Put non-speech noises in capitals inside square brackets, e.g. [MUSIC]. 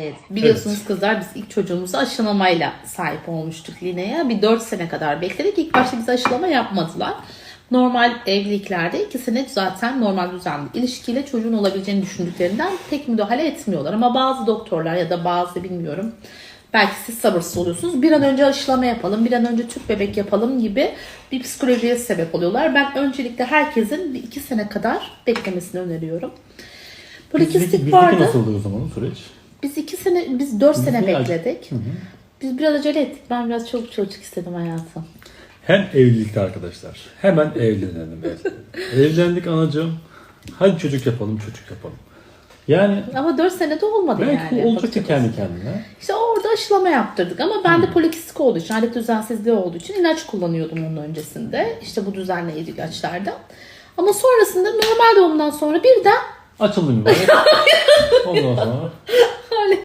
Evet, biliyorsunuz kızlar biz ilk çocuğumuzu aşılamayla sahip olmuştuk Line'ye. Bir 4 sene kadar bekledik. İlk başta bize aşılama yapmadılar. Normal evliliklerde iki sene zaten normal düzenli ilişkiyle çocuğun olabileceğini düşündüklerinden pek müdahale etmiyorlar. Ama bazı doktorlar ya da bazı bilmiyorum belki siz sabırsız oluyorsunuz. Bir an önce aşılama yapalım, bir an önce tüp bebek yapalım gibi bir psikolojiye sebep oluyorlar. Ben öncelikle herkesin bir iki sene kadar beklemesini öneriyorum. Bizdeki, Polikistik bizdeki vardı. nasıl oluyor o zaman süreç? Sene, biz dört sene Bizdeki- bekledik. Biz biraz acele ettik. Ben biraz çoluk çocuk istedim hayatım. Hem evlilikte arkadaşlar. Hemen evlenelim. [LAUGHS] Evlendik anacığım. Hadi çocuk yapalım, çocuk yapalım. Yani Ama dört sene de olmadı belki yani. olacak ki kendi kendine. İşte orada aşılama yaptırdık ama ben de polikistik olduğu için, adet düzensizliği olduğu için ilaç kullanıyordum onun öncesinde. İşte bu düzenleyici ilaçlardan. Ama sonrasında normal doğumdan sonra birden Açıldı mübarek. [LAUGHS] Ondan sonra